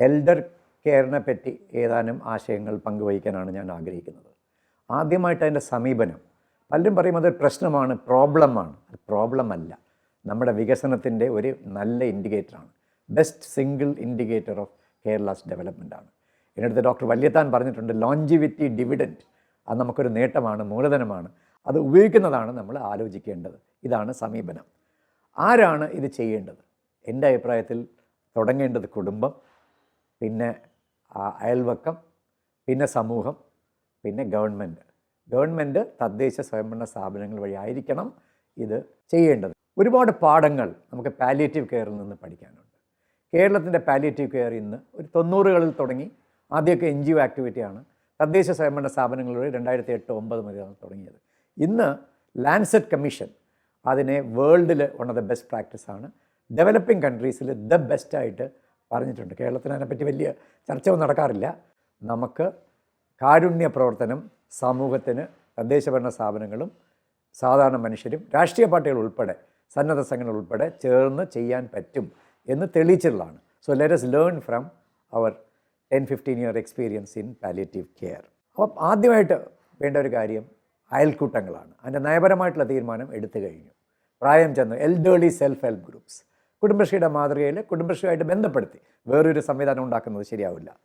Elder കെയറിനെ പറ്റി ഏതാനും ആശയങ്ങൾ പങ്കുവയ്ക്കാനാണ് ഞാൻ ആഗ്രഹിക്കുന്നത്. ആദ്യമായിട്ട് അതിന്റെ സമീപനം. പലരും പറയും അതൊരു പ്രശ്നമാണ് പ്രോബ്ലമാണ്. പ്രോബ്ലം അല്ല നമ്മുടെ വികസനത്തിന്റെ ഒരു നല്ല ഇൻഡിക്കേറ്ററാണ്. Best single indicator of Kerala's development ആണ് എന്നിടത്ത് ഡോക്ടർ വല്യത്താൻ പറഞ്ഞിട്ടുണ്ട് ലോഞ്ചിവിറ്റി ഡിവിഡന്റ് അത് നമുക്കൊരു നേട്ടമാണ് മൂലധനമാണ്. അത് ഉപയോഗിക്കുന്നതാണ് നമ്മൾ ആലോചിക്കേണ്ടത്. ഇതാണ് സമീപനം. ആരാണ് ഇത് ചെയ്യേണ്ടത്? എന്റെ അഭിപ്രായത്തിൽ തുടങ്ങേണ്ടത് കുടുംബം പിന്നെ അയൽവക്കം പിന്നെ സമൂഹം പിന്നെ ഗവൺമെന്റ്. ഗവൺമെന്റ് തദ്ദേശ സ്വയംഭരണ സ്ഥാപനങ്ങൾ വഴി ആയിരിക്കണം ഇത് ചെയ്യേണ്ടത്. ഒരുപാട് പാഠങ്ങൾ നമുക്ക് പാലിയേറ്റീവ് കെയറിൽ നിന്ന് പഠിക്കാനുണ്ട്. കേരളത്തിന്റെ പാലിയേറ്റീവ് കെയർ ഇന്ന് ഒരു തൊണ്ണൂറുകളിൽ തുടങ്ങി ആദ്യമൊക്കെ എൻ ജി ഒ ആക്ടിവിറ്റിയാണ് തദ്ദേശ സ്വയംഭരണ സ്ഥാപനങ്ങൾ വഴി രണ്ടായിരത്തി എട്ട് ഒമ്പത് മുതലാണ് തുടങ്ങിയത്. ഇന്ന് ലാൻസെറ്റ് കമ്മീഷൻ അതിനെ വേൾഡിൽ വൺ ഓഫ് ദ ബെസ്റ്റ് പ്രാക്ടീസാണ് ഡെവലപ്പിംഗ് കൺട്രീസിൽ ദ ബെസ്റ്റായിട്ട് പറഞ്ഞിട്ടുണ്ട്. കേരളത്തിന് അതിനെപ്പറ്റി വലിയ ചർച്ച ഒന്നും നടക്കാറില്ല. നമുക്ക് കാരുണ്യ പ്രവർത്തനം സമൂഹത്തിന് തദ്ദേശഭരണ സ്ഥാപനങ്ങളും സാധാരണ മനുഷ്യരും രാഷ്ട്രീയ പാർട്ടികൾ ഉൾപ്പെടെ സന്നദ്ധ സംഘടനകൾ ഉൾപ്പെടെ ചേർന്ന് ചെയ്യാൻ പറ്റും എന്ന് തെളിയിച്ചിട്ടുള്ളതാണ്. So let's learn from our ten fifteen year experience in palliative care അപ്പം ആദ്യമായിട്ട് വേണ്ട ഒരു കാര്യം അയൽക്കൂട്ടങ്ങളാണ്. അതിന്റെ നയപരമായിട്ടുള്ള തീരുമാനം എടുത്തു കഴിഞ്ഞു. പ്രായം ചെന്ന്. എൽഡേർലി സെൽഫ് ഹെൽപ്പ് ഗ്രൂപ്പ്സ് കുടുംബശ്രീയുടെ മാതൃകയിൽ കുടുംബശ്രീയുമായിട്ട് ബന്ധപ്പെടുത്തി വേറൊരു സംവിധാനം ഉണ്ടാക്കുന്നത് ശരിയാവില്ല.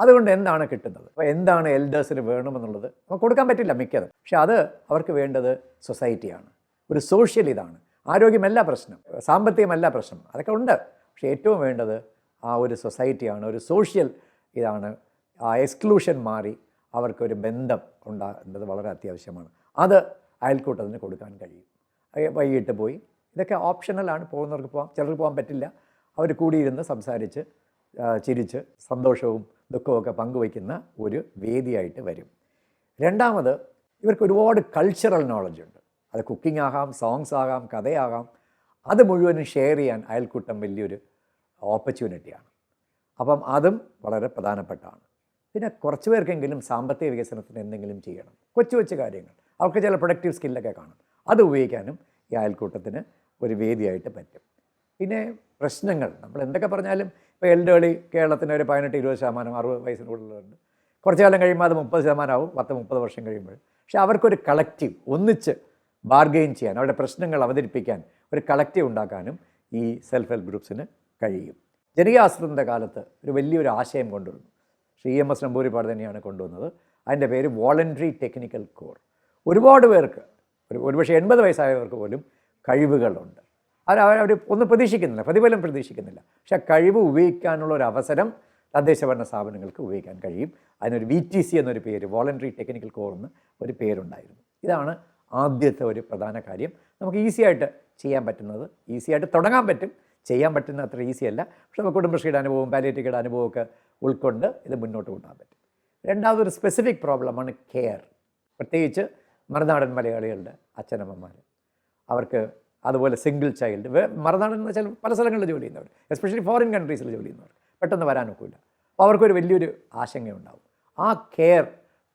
അതുകൊണ്ട് എന്താണ് കിട്ടുന്നത്? അപ്പോൾ എന്താണ് എൽഡേഴ്സിന് വേണമെന്നുള്ളത് നമുക്ക് കൊടുക്കാൻ പറ്റില്ല മിക്കതും. പക്ഷേ അത് അവർക്ക് വേണ്ടത് സൊസൈറ്റിയാണ് ഒരു സോഷ്യൽ ഇതാണ്. ആരോഗ്യമല്ല പ്രശ്നം. സാമ്പത്തികമല്ല പ്രശ്നം. അതൊക്കെ ഉണ്ട്. പക്ഷേ ഏറ്റവും വേണ്ടത് ആ ഒരു സൊസൈറ്റിയാണ് ഒരു സോഷ്യൽ ഇതാണ്. ആ എക്സ്ക്ലൂഷൻ മാറി അവർക്കൊരു ബന്ധം ഉണ്ടാകേണ്ടത് വളരെ അത്യാവശ്യമാണ്. അത് അയൽക്കൂട്ടത്തിന് കൊടുക്കാൻ കഴിയും. വൈകിട്ട് പോയി ഇതൊക്കെ ഓപ്ഷണലാണ് പോകുന്നവർക്ക് പോകാം ചിലർക്ക് പോകാൻ പറ്റില്ല. അവർ കൂടിയിരുന്ന് സംസാരിച്ച് ചിരിച്ച് സന്തോഷവും ദുഃഖമൊക്കെ പങ്കുവയ്ക്കുന്ന ഒരു വേദിയായിട്ട് വരും. രണ്ടാമത് ഇവർക്ക് ഒരുപാട് കൾച്ചറൽ നോളജ് ഉണ്ട്. അത് കുക്കിംഗ് ആകാം സോങ്സ് ആകാം കഥയാകാം. അത് മുഴുവനും ഷെയർ ചെയ്യാൻ അയൽക്കൂട്ടം വലിയൊരു ഓപ്പർച്യൂണിറ്റിയാണ് അപ്പം അതും വളരെ പ്രധാനപ്പെട്ടാണ്. പിന്നെ കുറച്ച് പേർക്കെങ്കിലും സാമ്പത്തിക വികസനത്തിന് എന്തെങ്കിലും ചെയ്യണം. കൊച്ചു കൊച്ചു കാര്യങ്ങൾ. അവർക്ക് ചില പ്രൊഡക്റ്റീവ് സ്കില്ലൊക്കെ കാണും. അത് ഉപയോഗിക്കാനും ഈ അയൽക്കൂട്ടത്തിന് ഒരു വേദിയായിട്ട് പറ്റും. പിന്നെ പ്രശ്നങ്ങൾ നമ്മൾ എന്തൊക്കെ പറഞ്ഞാലും ഇപ്പോൾ എൽഡേളി കേരളത്തിന് ഒരു പതിനെട്ട് ഇരുപത് ശതമാനം അറുപത് വയസ്സിന് കൂടുതലുണ്ട്. കുറച്ച് കാലം കഴിയുമ്പോൾ അത് മുപ്പത് ശതമാനമാവും പത്ത് മുപ്പത് വർഷം കഴിയുമ്പോൾ. പക്ഷേ അവർക്കൊരു കളക്റ്റീവ് ഒന്നിച്ച് ബാർഗെയിൻ ചെയ്യാൻ അവരുടെ പ്രശ്നങ്ങൾ അവതരിപ്പിക്കാൻ ഒരു കളക്റ്റീവ് ഉണ്ടാക്കാനും ഈ സെൽഫ് ഹെൽപ്പ് ഗ്രൂപ്പ്സിന് കഴിയും. ജനകീയാസൂത്രണത്തിന്റെ കാലത്ത് ഒരു വലിയൊരു ആശയം കൊണ്ടുവന്നു. ശ്രീ എം എസ് നമ്പൂരിപ്പാട് തന്നെയാണ് കൊണ്ടുവന്നത്. അതിന്റെ പേര് വോളണ്ടറി ടെക്നിക്കൽ കോർ ഒരുപാട് പേർക്ക് ഒരു ഒരുപക്ഷെ എൺപത് വയസ്സായവർക്ക് പോലും കഴിവുകളുണ്ട്. അത് അവർ ഒന്നും പ്രതീക്ഷിക്കുന്നില്ല പ്രതിഫലം പ്രതീക്ഷിക്കുന്നില്ല. പക്ഷേ ആ കഴിവ് ഉപയോഗിക്കാനുള്ള ഒരു അവസരം തദ്ദേശഭരണ സ്ഥാപനങ്ങൾക്ക് ഉപയോഗിക്കാൻ കഴിയും. അതിനൊരു വി ടി സി എന്നൊരു പേര് വോളണ്ടറി ടെക്നിക്കൽ കോർ എന്ന് ഒരു പേരുണ്ടായിരുന്നു. ഇതാണ് ആദ്യത്തെ ഒരു പ്രധാന കാര്യം. നമുക്ക് ഈസി ആയിട്ട് ചെയ്യാൻ പറ്റുന്നത് ഈസി ആയിട്ട് തുടങ്ങാൻ പറ്റും. ചെയ്യാൻ പറ്റുന്ന അത്ര ഈസിയല്ല പക്ഷെ നമുക്ക് കുടുംബശ്രീയുടെ അനുഭവം പാലിയേറ്റീവ്യുടെ അനുഭവമൊക്കെ ഉൾക്കൊണ്ട് ഇത് മുന്നോട്ട് കൊണ്ടുപോകാൻ പറ്റും. രണ്ടാമതൊരു സ്പെസിഫിക് പ്രോബ്ലമാണ് കെയർ പ്രത്യേകിച്ച് മറുനാടൻ മലയാളികളുടെ അച്ഛനമ്മമാർ അവർക്ക് അതുപോലെ സിംഗിൾ ചൈൽഡ് മറുനാടൻ എന്ന് വെച്ചാൽ പല സ്ഥലങ്ങളിൽ ജോലി ചെയ്യുന്നവർ എസ്പെഷ്യലി ഫോറിൻ കൺട്രീസിൽ ജോലി ചെയ്യുന്നവർ പെട്ടെന്ന് വരാനൊക്കില്ല. അപ്പോൾ അവർക്കൊരു വലിയൊരു ആശങ്കയുണ്ടാവും. ആ കെയർ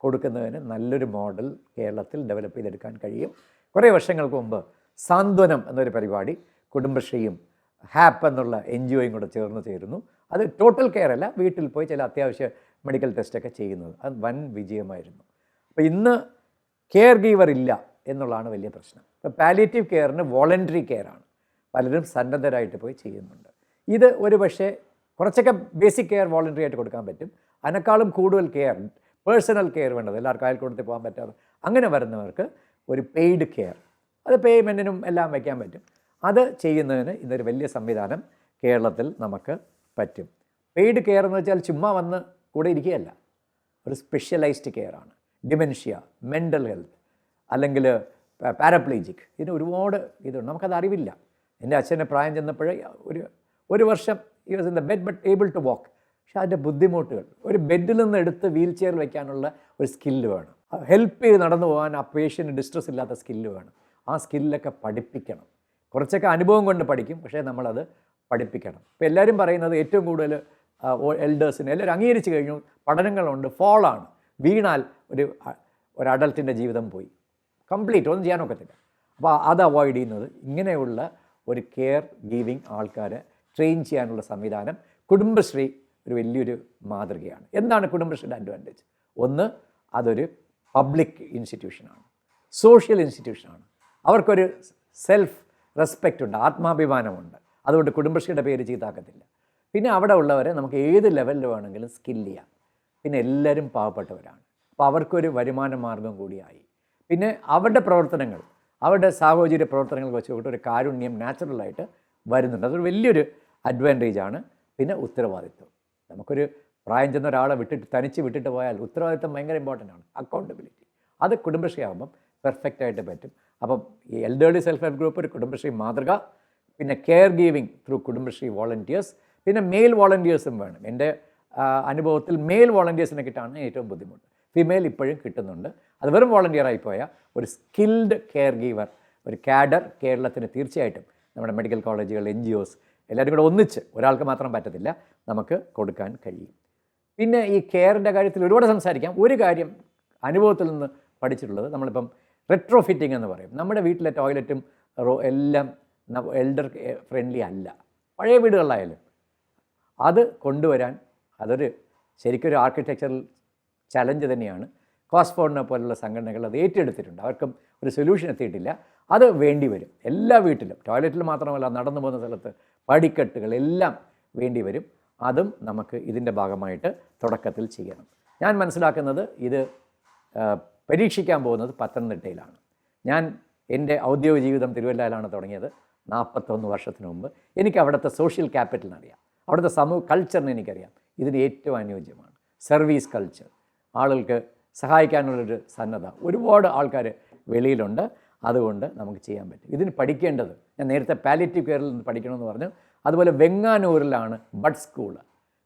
കൊടുക്കുന്നതിന് നല്ലൊരു മോഡൽ കേരളത്തിൽ ഡെവലപ്പ് ചെയ്തെടുക്കാൻ കഴിയും. കുറേ വർഷങ്ങൾക്ക് മുമ്പ് സാന്ത്വനം എന്നൊരു പരിപാടി കുടുംബശ്രീയും ഹാപ്പ് എന്നുള്ള എൻ ജി ഒയും കൂടെ ചേർന്ന് ചേരുന്നു. അത് ടോട്ടൽ കെയർ അല്ല വീട്ടിൽ പോയി ചില അത്യാവശ്യ മെഡിക്കൽ ടെസ്റ്റൊക്കെ ചെയ്യുന്നത്. അത് വൻ വിജയമായിരുന്നു. അപ്പോൾ ഇന്ന് കെയർ ഗീവർ ഇല്ല. എന്നുള്ളതാണ് വലിയ പ്രശ്നം. ഇപ്പോൾ പാലിയേറ്റീവ് കെയറിന് വോളണ്ടറി കെയറാണ് പലരും സന്നദ്ധരായിട്ട് പോയി ചെയ്യുന്നുണ്ട്. ഇത് ഒരു പക്ഷേ കുറച്ചൊക്കെ ബേസിക് കെയർ വോളണ്ടറി ആയിട്ട് കൊടുക്കാൻ പറ്റും. അതിനേക്കാളും കൂടുതൽ കെയർ പേഴ്സണൽ കെയർ വേണ്ടത്. എല്ലാവർക്കും അയൽക്കൂടത്തിൽ പോകാൻ പറ്റാതെ. അങ്ങനെ വരുന്നവർക്ക് ഒരു പെയ്ഡ് കെയർ അത് പേയ്മെന്റിനും എല്ലാം വയ്ക്കാൻ പറ്റും. അത് ചെയ്യുന്നതിന് ഇന്നൊരു വലിയ സംവിധാനം കേരളത്തിൽ നമുക്ക് പറ്റും. പെയ്ഡ് കെയർ എന്ന് വെച്ചാൽ ചുമ്മാ വന്ന് കൂടെ ഇരിക്കുകയല്ല. ഒരു സ്പെഷ്യലൈസ്ഡ് കെയറാണ് ഡിമെൻഷ്യ മെന്റൽ ഹെൽത്ത് അല്ലെങ്കിൽ പാരപ്ലേജിക്. ഇതിന് ഒരുപാട് ഇതുണ്ട്. നമുക്കത് അറിവില്ല. എന്റെ അച്ഛന്റെ പ്രായം ചെന്നപ്പോഴേ ഒരു ഒരു വർഷം ഈ was in the bed but able to walk പക്ഷെ അതിന്റെ ബുദ്ധിമുട്ടുകൾ. ഒരു ബെഡിൽ നിന്ന് എടുത്ത് വീൽ ചെയർ വയ്ക്കാനുള്ള ഒരു സ്കില്ല് വേണം. ഹെൽപ്പ് ചെയ്ത് നടന്നു പോകാൻ ആ പേഷ്യന്റ് ഡിസ്ട്രസ് ഇല്ലാത്ത സ്കില്ല് വേണം. ആ സ്കില്ലൊക്കെ പഠിപ്പിക്കണം. കുറച്ചൊക്കെ അനുഭവം കൊണ്ട് പഠിക്കും. പക്ഷേ നമ്മളത് പഠിപ്പിക്കണം. ഇപ്പോൾ എല്ലാവരും പറയുന്നത് ഏറ്റവും കൂടുതൽ എൽഡേഴ്സിന് എല്ലാവരും അംഗീകരിച്ച് കഴിഞ്ഞു. പഠനങ്ങളുണ്ട്. ഫോളാണ് വീണാൽ ഒരു ഒരു അഡൾട്ടിന്റെ ജീവിതം പോയി. കംപ്ലീറ്റ് ഒന്നും ചെയ്യാൻ ഒക്കത്തില്ല. അപ്പോൾ അത് അവോയ്ഡ് ചെയ്യുന്നത് ഇങ്ങനെയുള്ള ഒരു കെയർ ഗീവിങ് ആൾക്കാരെ ട്രെയിൻ ചെയ്യാനുള്ള സംവിധാനം കുടുംബശ്രീ ഒരു വലിയൊരു മാതൃകയാണ്. എന്താണ് കുടുംബശ്രീയുടെ അഡ്വാന്റേജ് ഒന്ന് അതൊരു പബ്ലിക് ഇൻസ്റ്റിറ്റ്യൂഷനാണ് സോഷ്യൽ ഇൻസ്റ്റിറ്റ്യൂഷനാണ് അവർക്കൊരു സെൽഫ് റെസ്പെക്റ്റ് ഉണ്ട് ആത്മാഭിമാനമുണ്ട്. അതുകൊണ്ട് കുടുംബശ്രീയുടെ പേര് ചീത്താക്കത്തില്ല. പിന്നെ അവിടെ ഉള്ളവരെ നമുക്ക് ഏത് ലെവലിൽ വേണമെങ്കിലും സ്കിൽ ചെയ്യാം. പിന്നെ എല്ലാവരും പാവപ്പെട്ടവരാണ്. അപ്പോൾ അവർക്കൊരു വരുമാന മാർഗം കൂടിയായി. പിന്നെ അവരുടെ പ്രവർത്തനങ്ങൾ അവരുടെ സാഹോചര്യ പ്രവർത്തനങ്ങൾ വെച്ചുകൊണ്ട് ഒരു കാരുണ്യം നാച്ചുറലായിട്ട് വരുന്നുണ്ട്. അതൊരു വലിയൊരു അഡ്വാന്റേജ് ആണ്. പിന്നെ ഉത്തരവാദിത്വം. നമുക്കൊരു പ്രായം ചെന്ന ഒരാളെ വിട്ടിട്ട് തനിച്ച് വിട്ടിട്ട് പോയാൽ ഉത്തരവാദിത്വം ഭയങ്കര ഇമ്പോർട്ടന്റ് ആണ്. അക്കൗണ്ടബിലിറ്റി അത് കുടുംബശ്രീ ആകുമ്പം പെർഫെക്റ്റ് ആയിട്ട് പറ്റും. അപ്പം ഈ എൽഡേർലി സെൽഫ് ഹെൽപ്പ് ഗ്രൂപ്പ് ഒരു കുടുംബശ്രീ മാതൃക പിന്നെ care giving through Kudumbashree volunteers പിന്നെ മെയിൽ വോളണ്ടിയേഴ്സും വേണം. എന്റെ അനുഭവത്തിൽ മെയിൽ വോളണ്ടിയേഴ്സിനെ കിട്ടാണ് ഏറ്റവും ബുദ്ധിമുട്ട്. ഫിമെയിൽ ഇപ്പോഴും കിട്ടുന്നുണ്ട്. അത് വെറും വോളണ്ടിയറായി പോയ ഒരു സ്കിൽഡ് കെയർ ഗീവർ ഒരു കാഡർ കേരളത്തിന് തീർച്ചയായിട്ടും നമ്മുടെ മെഡിക്കൽ കോളേജുകൾ എൻ ജി ഒസ് എല്ലാവരും കൂടെ ഒന്നിച്ച് ഒരാൾക്ക് മാത്രം പറ്റത്തില്ല. നമുക്ക് കൊടുക്കാൻ കഴിയും. പിന്നെ ഈ കെയറിന്റെ കാര്യത്തിൽ ഒരുപാട് സംസാരിക്കാം. ഒരു കാര്യം അനുഭവത്തിൽ നിന്ന് പഠിച്ചിട്ടുള്ളത് നമ്മളിപ്പം റെട്രോ ഫിറ്റിംഗ് എന്ന് പറയും. നമ്മുടെ വീട്ടിലെ ടോയ്ലറ്റും റോ എല്ലാം എൽഡർ ഫ്രണ്ട്ലി അല്ല. പഴയ വീടുകളിലായാലും അത് കൊണ്ടുവരാൻ അതൊരു ശരിക്കൊരു ആർക്കിടെക്ചറൽ ചലഞ്ച് തന്നെയാണ്. കോസ്ഫോണിനെ പോലുള്ള സംഘടനകൾ അത് ഏറ്റെടുത്തിട്ടുണ്ട്. അവർക്കും ഒരു സൊല്യൂഷൻ എത്തിയിട്ടില്ല. അത് വേണ്ടി വരും. എല്ലാ വീട്ടിലും ടോയ്ലറ്റിൽ മാത്രമല്ല നടന്നു പോകുന്ന സ്ഥലത്ത് പടിക്കെട്ടുകൾ എല്ലാം വേണ്ടി വരും. അതും നമുക്ക് ഇതിന്റെ ഭാഗമായിട്ട് തുടക്കത്തിൽ ചെയ്യണം. ഞാൻ മനസ്സിലാക്കുന്നത് ഇത് പരീക്ഷിക്കാൻ പോകുന്നത് പത്തനംതിട്ടയിലാണ്. ഞാൻ എന്റെ ഔദ്യോഗിക ജീവിതം തിരുവല്ലയിലാണ് തുടങ്ങിയത് നാൽപ്പത്തൊന്ന് വർഷത്തിന് മുമ്പ്. എനിക്ക് അവിടുത്തെ സോഷ്യൽ ക്യാപിറ്റലിനറിയാം അവിടുത്തെ സമൂഹ കൾച്ചറിന് എനിക്കറിയാം. ഇതിന് ഏറ്റവും അനുയോജ്യമാണ്. സർവീസ് കൾച്ചർ ആളുകൾക്ക് സഹായിക്കാനുള്ളൊരു സന്നദ്ധ. ഒരുപാട് ആൾക്കാർ വെളിയിലുണ്ട്. അതുകൊണ്ട് നമുക്ക് ചെയ്യാൻ പറ്റും. ഇതിന് പഠിക്കേണ്ടത് ഞാൻ നേരത്തെ പാലിറ്റീവ് കെയറിൽ നിന്ന് പഠിക്കണമെന്ന് പറഞ്ഞു. അതുപോലെ വെങ്ങാനൂരിലാണ് ബഡ് സ്കൂൾ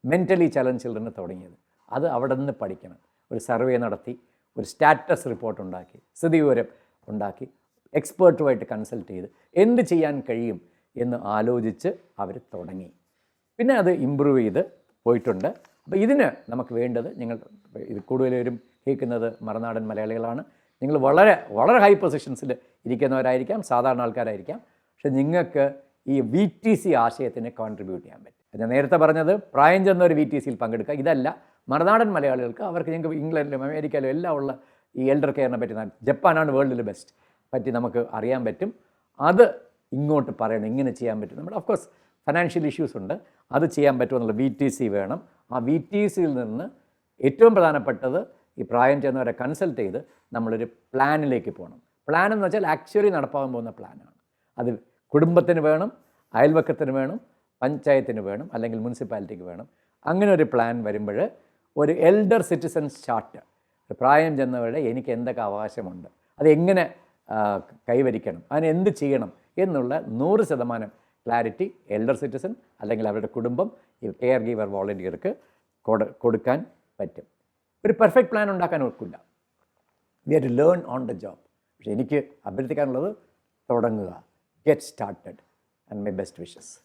മെന്റലി ചലഞ്ച് ചിൽഡ്രന് തുടങ്ങിയത്. അത് അവിടെ നിന്ന് പഠിക്കണം. ഒരു സർവേ നടത്തി ഒരു സ്റ്റാറ്റസ് റിപ്പോർട്ട് ഉണ്ടാക്കി സ്ഥിതിവിവരം ഉണ്ടാക്കി എക്സ്പേർട്ടുമായിട്ട് കൺസൾട്ട് ചെയ്ത് എന്ത് ചെയ്യാൻ കഴിയും എന്ന് ആലോചിച്ച് അവർ തുടങ്ങി. പിന്നെ അത് ഇമ്പ്രൂവ് ചെയ്ത് പോയിട്ടുണ്ട്. അപ്പോൾ ഇതിന് നമുക്ക് വേണ്ടത് നിങ്ങൾ ഇത് കൂടുതലും കേൾക്കുന്നത് മറുനാടൻ മലയാളികളാണ്. നിങ്ങൾ വളരെ വളരെ ഹൈ പൊസിഷൻസിൽ ഇരിക്കുന്നവരായിരിക്കാം സാധാരണ ആൾക്കാരായിരിക്കാം. പക്ഷെ നിങ്ങൾക്ക് ഈ വി ടി സി ആശയത്തിന് കോൺട്രിബ്യൂട്ട് ചെയ്യാൻ പറ്റും. ഞാൻ നേരത്തെ പറഞ്ഞത് പ്രായം ചെന്ന ഒരു വി ടി സിയിൽ പങ്കെടുക്കുക. ഇതല്ല മറുനാടൻ മലയാളികൾക്ക് അവർക്ക് ഞങ്ങൾക്ക് ഇംഗ്ലണ്ടിലും അമേരിക്കയിലും എല്ലാം ഉള്ള ഈ എൽഡർ കെയറിനെ പറ്റി ജപ്പാനാണ് വേൾഡിൽ ബെസ്റ്റ് പറ്റി നമുക്ക് അറിയാൻ പറ്റും. അത് ഇങ്ങോട്ട് പറയണം ഇങ്ങനെ ചെയ്യാൻ പറ്റും. നമ്മുടെ ഓഫ്കോഴ്സ് ഫിനാൻഷ്യൽ ഇഷ്യൂസ് ഉണ്ട്. അത് ചെയ്യാൻ പറ്റുമെന്നുള്ള വി ടി സി വേണം. ആ വി ടി സിയിൽ നിന്ന് ഏറ്റവും പ്രധാനപ്പെട്ടത് ഈ പ്രായം ചെന്നവരെ കൺസൾട്ട് ചെയ്ത് നമ്മളൊരു പ്ലാനിലേക്ക് പോകണം. പ്ലാൻ എന്ന് വെച്ചാൽ ആക്ച്വലി നടപ്പാകാൻ പോകുന്ന പ്ലാനാണ് അത് കുടുംബത്തിന് വേണം അയൽവക്കത്തിന് വേണം പഞ്ചായത്തിന് വേണം അല്ലെങ്കിൽ മുനിസിപ്പാലിറ്റിക്ക് വേണം. അങ്ങനെ ഒരു പ്ലാൻ വരുമ്പോൾ ഒരു എൽഡർ സിറ്റിസൺസ് ചാർട്ട് പ്രായം ചെന്നവരുടെ എനിക്ക് എന്തൊക്കെ അവകാശമുണ്ട് അത് എങ്ങനെ കൈവരിക്കണം അതിന് എന്ത് ചെയ്യണം എന്നുള്ള നൂറ് ശതമാനം ക്ലാരിറ്റി എൽഡർ സിറ്റിസൺ അല്ലെങ്കിൽ അവരുടെ കുടുംബം ഈ കെയർ ഗീവർ വോളണ്ടിയർക്ക് കൊടുക്കാൻ പറ്റും. ഒരു പെർഫെക്റ്റ് പ്ലാൻ ഉണ്ടാക്കാൻ ഒക്കില്ല. We are to learn on the job പക്ഷേ എനിക്ക് അഭ്യർത്ഥിക്കാനുള്ളത് തുടങ്ങുക. Get started and my best wishes